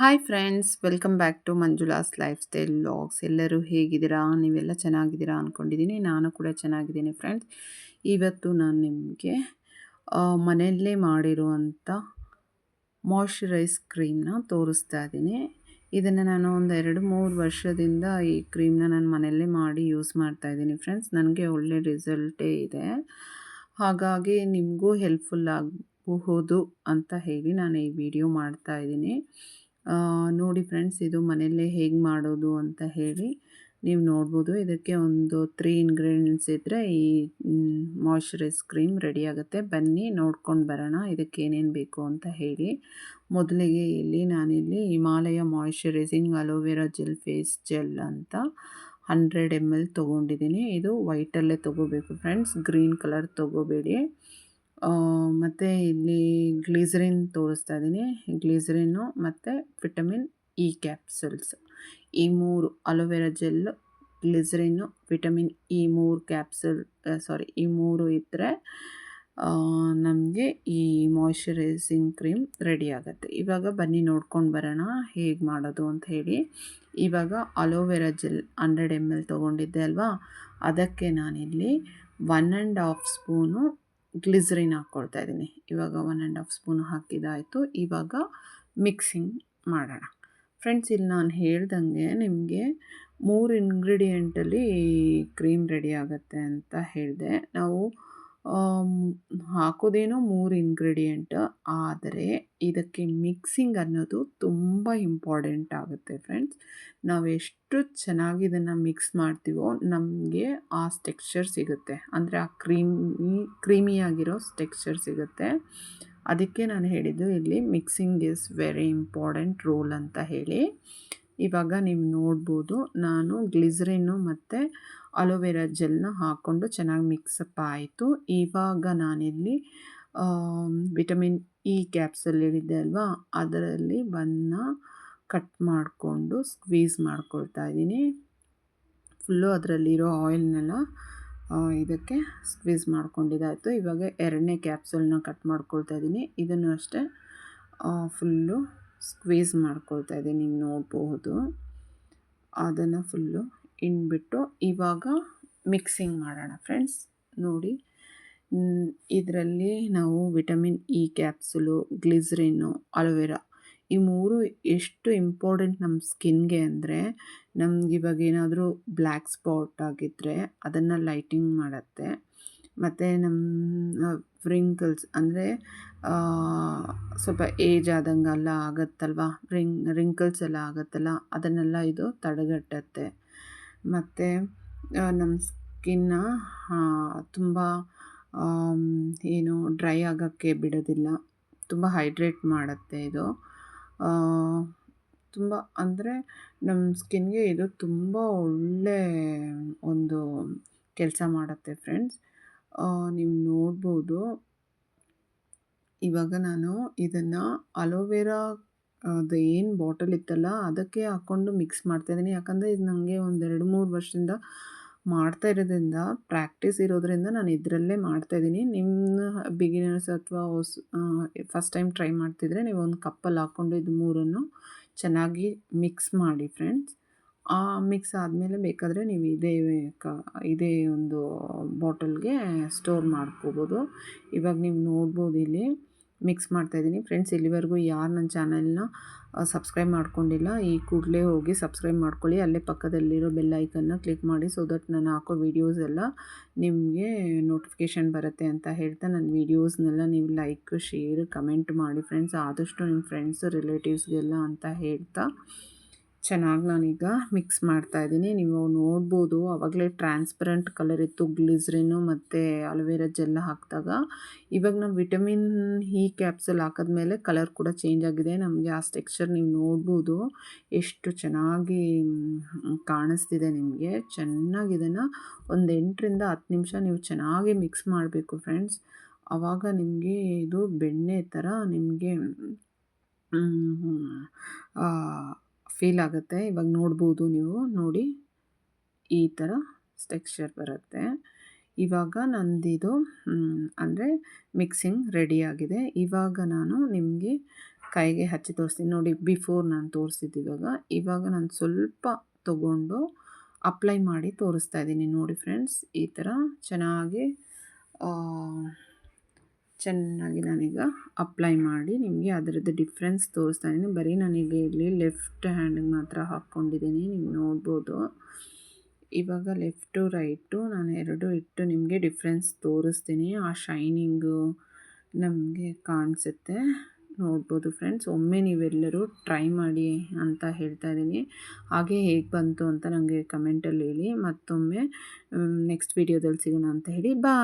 Hi friends welcome back to Manjula's lifestyle vlogs ಎಲ್ಲರೂ ಹೇಗಿದ್ದೀರಾ? ನೀವೆಲ್ಲ ಚೆನ್ನಾಗಿದ್ದೀರಾ ಅಂದ್ಕೊಂಡಿದ್ದೀನಿ ನಾನು ಕೂಡ ಚೆನ್ನಾಗಿದ್ದೀನಿ ಫ್ರೆಂಡ್ಸ್ ಇವತ್ತು ನಾನು ನಿಮಗೆ ಮನೆಯಲ್ಲೇ ಮಾಡಿರುವಂಥ ಮಾಯ್ಶ್ಚರೈಸ್ ಕ್ರೀಮ್ನ ತೋರಿಸ್ತಾ ಇದ್ದೀನಿ. ಇದನ್ನು ನಾನು ಒಂದು ಎರಡು ಮೂರು ವರ್ಷದಿಂದ ಈ ಕ್ರೀಮ್ನ ನಾನು ಮನೆಯಲ್ಲೇ ಮಾಡಿ ಯೂಸ್ ಮಾಡ್ತಾ ಇದ್ದೀನಿ ಫ್ರೆಂಡ್ಸ್ ನನಗೆ ಒಳ್ಳೆ ರಿಸಲ್ಟೇ ಇದೆ. ಹಾಗಾಗಿ ನಿಮಗೂ ಹೆಲ್ಪ್ಫುಲ್ ಆಗಬಹುದು ಅಂತ ಹೇಳಿ ನಾನು ಈ ವಿಡಿಯೋ ಮಾಡ್ತಾ ಇದ್ದೀನಿ. ನೋಡಿ ಫ್ರೆಂಡ್ಸ್, ಇದು ಮನೆಯಲ್ಲೇ ಹೇಗೆ ಮಾಡೋದು ಅಂತ ಹೇಳಿ ನೀವು ನೋಡ್ಬೋದು. ಇದಕ್ಕೆ ಒಂದು ತ್ರೀ ಇಂಗ್ರೀಡಿಯೆಂಟ್ಸ್ ಇದ್ದರೆ ಈ ಮಾಯ್ಶ್ಚರೈಸ್ ಕ್ರೀಮ್ ರೆಡಿ ಆಗುತ್ತೆ. ಬನ್ನಿ, ನೋಡ್ಕೊಂಡು ಬರೋಣ ಇದಕ್ಕೆ ಏನೇನು ಬೇಕು ಅಂತ ಹೇಳಿ. ಮೊದಲಿಗೆ ಇಲ್ಲಿ ನಾನಿಲ್ಲಿ Himalaya moisturising aloe vera gel face gel ಅಂತ ಹಂಡ್ರೆಡ್ ಎಂ ಎಲ್ ತೊಗೊಂಡಿದ್ದೀನಿ. ಇದು ವೈಟಲ್ಲೇ ತೊಗೋಬೇಕು ಫ್ರೆಂಡ್ಸ್, ಗ್ರೀನ್ ಕಲರ್ ತೊಗೋಬೇಡಿ. ಮತ್ತು ಇಲ್ಲಿ ಗ್ಲೀಸರಿನ್ ತೋರಿಸ್ತಾ ಇದ್ದೀನಿ. ಗ್ಲೀಸರಿನ್ನು ಮತ್ತು ವಿಟಮಿನ್ ಇ ಕ್ಯಾಪ್ಸುಲ್ಸ್. ಈ ಮೂರು aloe vera gel, glycerine, vitamin E ಮೂರು ಕ್ಯಾಪ್ಸುಲ್ ಸಾರಿ ಈ ಮೂರು ಇದ್ದರೆ ನಮಗೆ ಈ ಮಾಯ್ಶ್ಚರೈಸಿಂಗ್ ಕ್ರೀಮ್ ರೆಡಿ ಆಗುತ್ತೆ. ಇವಾಗ ಬನ್ನಿ ನೋಡ್ಕೊಂಡು ಬರೋಣ ಹೇಗೆ ಮಾಡೋದು ಅಂತ ಹೇಳಿ. ಇವಾಗ aloe vera gel hundred M L ತೊಗೊಂಡಿದ್ದೆ ಅಲ್ವಾ? ಅದಕ್ಕೆ ನಾನಿಲ್ಲಿ one and half spoon glycerine ಹಾಕ್ಕೊಳ್ತಾ ಇದ್ದೀನಿ. ಇವಾಗ ಒನ್ ಆ್ಯಂಡ್ ಹಾಫ್ ಸ್ಪೂನ್ ಹಾಕಿದಾಯಿತು. ಇವಾಗ ಮಿಕ್ಸಿಂಗ್ ಮಾಡೋಣ. ಫ್ರೆಂಡ್ಸ್ ಇಲ್ಲಿ ನಾನು ಹೇಳ್ದಂಗೆ ನಿಮಗೆ ಮೂರು ಇಂಗ್ರೀಡಿಯೆಂಟಲ್ಲಿ ಕ್ರೀಮ್ ರೆಡಿ ಆಗುತ್ತೆ ಅಂತ ಹೇಳಿದೆ. ನಾವು ಹಾಕೋದೇನೋ ಮೂರು ಇಂಗ್ರೀಡಿಯೆಂಟ್ ಆದರೆ ಇದಕ್ಕೆ ಮಿಕ್ಸಿಂಗ್ ಅನ್ನೋದು ತುಂಬ ಇಂಪಾರ್ಟೆಂಟ್ ಆಗುತ್ತೆ ಫ್ರೆಂಡ್ಸ್ ನಾವು ಎಷ್ಟು ಚೆನ್ನಾಗಿ ಇದನ್ನು ಮಿಕ್ಸ್ ಮಾಡ್ತೀವೋ ನಮಗೆ ಆ ಟೆಕ್ಸ್ಚರ್ ಸಿಗುತ್ತೆ. ಅಂದರೆ ಆ ಕ್ರೀಮಿ ಕ್ರೀಮಿಯಾಗಿರೋ ಟೆಕ್ಸ್ಚರ್ ಸಿಗುತ್ತೆ. ಅದಕ್ಕೆ ನಾನು ಹೇಳಿದ್ದು ಇಲ್ಲಿ mixing is very important role ಅಂತ ಹೇಳಿ. ಇವಾಗ ನೀವು ನೋಡ್ಬೋದು, ನಾನು ಗ್ಲಿಸ್ರಿನು ಮತ್ತು ಅಲೋವೆರಾ ಜೆಲ್ನ ಹಾಕ್ಕೊಂಡು ಚೆನ್ನಾಗಿ ಮಿಕ್ಸಪ್ ಆಯಿತು. ಇವಾಗ ನಾನಿಲ್ಲಿ ವಿಟಮಿನ್ ಇ ಕ್ಯಾಪ್ಸಲ್ ಹೇಳಿದ್ದೆ ಅಲ್ವಾ? ಅದರಲ್ಲಿ ಬನ್ನ ಕಟ್ ಮಾಡಿಕೊಂಡು ಸ್ಕ್ವೀಸ್ ಮಾಡ್ಕೊಳ್ತಾ ಇದ್ದೀನಿ. ಫುಲ್ಲು ಅದರಲ್ಲಿರೋ ಆಯಿಲ್ನೆಲ್ಲ ಇದಕ್ಕೆ ಸ್ಕ್ವೀಸ್ ಮಾಡ್ಕೊಂಡಿದ್ದಾಯಿತು. ಇವಾಗ ಎರಡನೇ ಕ್ಯಾಪ್ಸೂಲ್ನ ಕಟ್ ಮಾಡ್ಕೊಳ್ತಾ ಇದ್ದೀನಿ. ಇದನ್ನು ಅಷ್ಟೇ ಫುಲ್ಲು ಸ್ಕ್ವೀಸ್ ಮಾಡ್ಕೊಳ್ತಾ ಇದ್ದೀನಿ, ನೀವು ನೋಡಬಹುದು ಅದನ್ನು ಫುಲ್ಲು ಇನ್ಬಿಟ್ಟು ಇವಾಗ ಮಿಕ್ಸಿಂಗ್ ಮಾಡೋಣ ಫ್ರೆಂಡ್ಸ್ ನೋಡಿ, ಇದರಲ್ಲಿ ನಾವು vitamin E capsule glycerin aloe vera ಈ ಮೂರು ಎಷ್ಟು ಇಂಪಾರ್ಟೆಂಟ್ ನಮ್ಮ ಸ್ಕಿನ್ಗೆ ಅಂದರೆ, ನಮ್ಗೆ ಇವಾಗ ಏನಾದರೂ ಬ್ಲ್ಯಾಕ್ ಸ್ಪಾಟ್ ಆಗಿದ್ದರೆ ಅದನ್ನು ಲೈಟಿಂಗ್ ಮಾಡುತ್ತೆ. ಮತ್ತು ನಮ್ಮ ವ್ರಿಂಕಲ್ಸ್ ಅಂದರೆ ಸ್ವಲ್ಪ ಏಜ್ ಆದಂಗೆಲ್ಲ ಆಗುತ್ತಲ್ವ? ರಿಂಗ್ ರಿಂಕಲ್ಸ್ ಎಲ್ಲ ಆಗುತ್ತಲ್ಲ? ಅದನ್ನೆಲ್ಲ ಇದು ತಡೆಗಟ್ಟುತ್ತೆ. ಮತ್ತು ನಮ್ಮ ಸ್ಕಿನ್ನ ತುಂಬ ಏನು ಡ್ರೈ ಆಗೋಕ್ಕೆ ಬಿಡೋದಿಲ್ಲ. ತುಂಬ ಹೈಡ್ರೇಟ್ ಮಾಡುತ್ತೆ ಇದು. ತುಂಬ, ಅಂದರೆ ನಮ್ಮ ಸ್ಕಿನ್ಗೆ ಇದು ತುಂಬ ಒಳ್ಳೆ ಒಂದು ಕೆಲಸ ಮಾಡುತ್ತೆ ಫ್ರೆಂಡ್ಸ್ ನೀವು ನೋಡ್ಬೋದು. ಇವಾಗ ನಾನು ಇದನ್ನು ಅಲೋವೆರಾ ಅದು ಏನು ಬಾಟಲ್ ಇತ್ತಲ್ಲ, ಅದಕ್ಕೆ ಹಾಕ್ಕೊಂಡು ಮಿಕ್ಸ್ ಮಾಡ್ತಾಯಿದ್ದೀನಿ ಯಾಕಂದರೆ ಇದು ನನಗೆ ಒಂದು ಎರಡು ಮೂರು ವರ್ಷದಿಂದ ಮಾಡ್ತಾ ಇರೋದ್ರಿಂದ ಪ್ರಾಕ್ಟೀಸ್ ಇರೋದ್ರಿಂದ ನಾನು ಇದರಲ್ಲೇ ಮಾಡ್ತಾಯಿದ್ದೀನಿ ನಿಮ್ಮ ಬಿಗಿನರ್ಸ್ ಅಥವಾ ಹೊಸ ಫಸ್ಟ್ ಟೈಮ್ ಟ್ರೈ ಮಾಡ್ತಿದ್ರೆ ನೀವು ಒಂದು ಕಪ್ಪಲ್ಲಿ ಹಾಕ್ಕೊಂಡು ಇದು ಮೂರನ್ನು ಚೆನ್ನಾಗಿ ಮಿಕ್ಸ್ ಮಾಡಿ ಫ್ರೆಂಡ್ಸ್ ಮಿಕ್ಸ್ ಆದಮೇಲೆ ಬೇಕಾದರೆ ನೀವು ಇದೇ ಕ, ಇದೇ ಒಂದು ಬಾಟಲ್ಗೆ ಸ್ಟೋರ್ ಮಾಡ್ಕೋಬೋದು. ಇವಾಗ ನೀವು ನೋಡ್ಬೋದು ಇಲ್ಲಿ ಮಿಕ್ಸ್ ಮಾಡ್ತಾಯಿದ್ದೀನಿ ಫ್ರೆಂಡ್ಸ್, ಇಲ್ಲಿವರೆಗೂ ಯಾರು ನನ್ನ ಚಾನಲ್ನ ಸಬ್ಸ್ಕ್ರೈಬ್ ಮಾಡ್ಕೊಂಡಿಲ್ಲ, ಈ ಕೂಡಲೇ ಹೋಗಿ ಸಬ್ಸ್ಕ್ರೈಬ್ ಮಾಡ್ಕೊಳ್ಳಿ. ಅಲ್ಲೇ ಪಕ್ಕದಲ್ಲಿರೋ ಬೆಲ್ ಐಕನ್ನ ಕ್ಲಿಕ್ ಮಾಡಿ ಸೊ ದಟ್ ನಾನು ಹಾಕೋ ವೀಡಿಯೋಸ್ ಎಲ್ಲ ನಿಮಗೆ ನೋಟಿಫಿಕೇಷನ್ ಬರುತ್ತೆ ಅಂತ ಹೇಳ್ತಾ ನನ್ನ ವೀಡಿಯೋಸ್ನೆಲ್ಲ ನೀವು ಲೈಕ್ ಶೇರ್ ಕಮೆಂಟ್ ಮಾಡಿ. ಫ್ರೆಂಡ್ಸ್, ಆದಷ್ಟು ನಿಮ್ಮ ಫ್ರೆಂಡ್ಸ್ ರಿಲೇಟಿವ್ಸ್ಗೆಲ್ಲ ಅಂತ ಹೇಳ್ತಾ ಚೆನ್ನಾಗಿ ನಾನೀಗ ಮಿಕ್ಸ್ ಮಾಡ್ತಾ ಇದ್ದೀನಿ. ನೀವು ನೋಡ್ಬೋದು ಆವಾಗಲೇ ಟ್ರಾನ್ಸ್ಪರೆಂಟ್ ಕಲರ್ ಇತ್ತು ಗ್ಲಿಸ್ರಿನು ಮತ್ತು ಅಲೋವೆರಾ ಜೆಲ್ಲ ಹಾಕಿದಾಗ. ಇವಾಗ ನಾವು ವಿಟಮಿನ್ ಈ ಕ್ಯಾಪ್ಸಲ್ ಹಾಕಿದ್ಮೇಲೆ ಕಲರ್ ಕೂಡ ಚೇಂಜ್ ಆಗಿದೆ. ನಮಗೆ ಆ ಟೆಕ್ಸ್ಚರ್ ನೀವು ನೋಡ್ಬೋದು. ಎಷ್ಟು ಚೆನ್ನಾಗಿ ಕಾಣಿಸ್ತಿದೆ ನಿಮಗೆ. ಚೆನ್ನಾಗಿ ಇದನ್ನು ಒಂದು ಎಂಟರಿಂದ ಹತ್ತು ನಿಮಿಷ ನೀವು ಚೆನ್ನಾಗಿ ಮಿಕ್ಸ್ ಮಾಡಬೇಕು ಫ್ರೆಂಡ್ಸ್ ಆವಾಗ ನಿಮಗೆ ಇದು ಬೆಣ್ಣೆ ಥರ ನಿಮಗೆ ಫೀಲ್ ಆಗುತ್ತೆ. ಇವಾಗ ನೋಡ್ಬೋದು ನೀವು. ನೋಡಿ, ಈ ಥರ ಟೆಕ್ಸ್ಚರ್ ಬರುತ್ತೆ. ಇವಾಗ ನಂದಿದು ಅಂದರೆ ಮಿಕ್ಸಿಂಗ್ ರೆಡಿಯಾಗಿದೆ ಇವಾಗ ನಾನು ನಿಮಗೆ ಕೈಗೆ ಹಚ್ಚಿ ತೋರಿಸ್ತೀನಿ. ನೋಡಿ ಬಿಫೋರ್ ನಾನು ತೋರಿಸಿದ್ದು ಇವಾಗ. ಇವಾಗ ನಾನು ಸ್ವಲ್ಪ ತಗೊಂಡು ಅಪ್ಲೈ ಮಾಡಿ ತೋರಿಸ್ತಾ ಇದ್ದೀನಿ. ನೋಡಿ ಫ್ರೆಂಡ್ಸ್ ಈ ಥರ ಚೆನ್ನಾಗಿ ಚೆನ್ನಾಗಿ ನಾನೀಗ ಅಪ್ಲೈ ಮಾಡಿ ನಿಮಗೆ ಅದರದ್ದು ಡಿಫ್ರೆನ್ಸ್ ತೋರಿಸ್ತಾ ಇದ್ದೀನಿ. ಬರೀ ನಾನೀಗ ಇಲ್ಲಿ ಲೆಫ್ಟ್ ಹ್ಯಾಂಡಿಗೆ ಮಾತ್ರ ಹಾಕ್ಕೊಂಡಿದ್ದೀನಿ, ನೀವು ನೋಡ್ಬೋದು. ಇವಾಗ ಲೆಫ್ಟು ರೈಟು ನಾನು ಎರಡು ಇಟ್ಟು ನಿಮಗೆ ಡಿಫ್ರೆನ್ಸ್ ತೋರಿಸ್ತೀನಿ. ಆ ಶೈನಿಂಗು ನಮಗೆ ಕಾಣಿಸುತ್ತೆ. ನೋಡ್ಬೋದು ಫ್ರೆಂಡ್ಸ್ ಒಮ್ಮೆ ನೀವೆಲ್ಲರೂ ಟ್ರೈ ಮಾಡಿ ಅಂತ ಹೇಳ್ತಾ ಇದ್ದೀನಿ. ಹಾಗೆ ಹೇಗೆ ಬಂತು ಅಂತ ನನಗೆ ಕಮೆಂಟಲ್ಲಿ ಹೇಳಿ. ಮತ್ತೊಮ್ಮೆ ನೆಕ್ಸ್ಟ್ ವೀಡಿಯೋದಲ್ಲಿ ಸಿಗೋಣ ಅಂತ ಹೇಳಿ. ಬಾ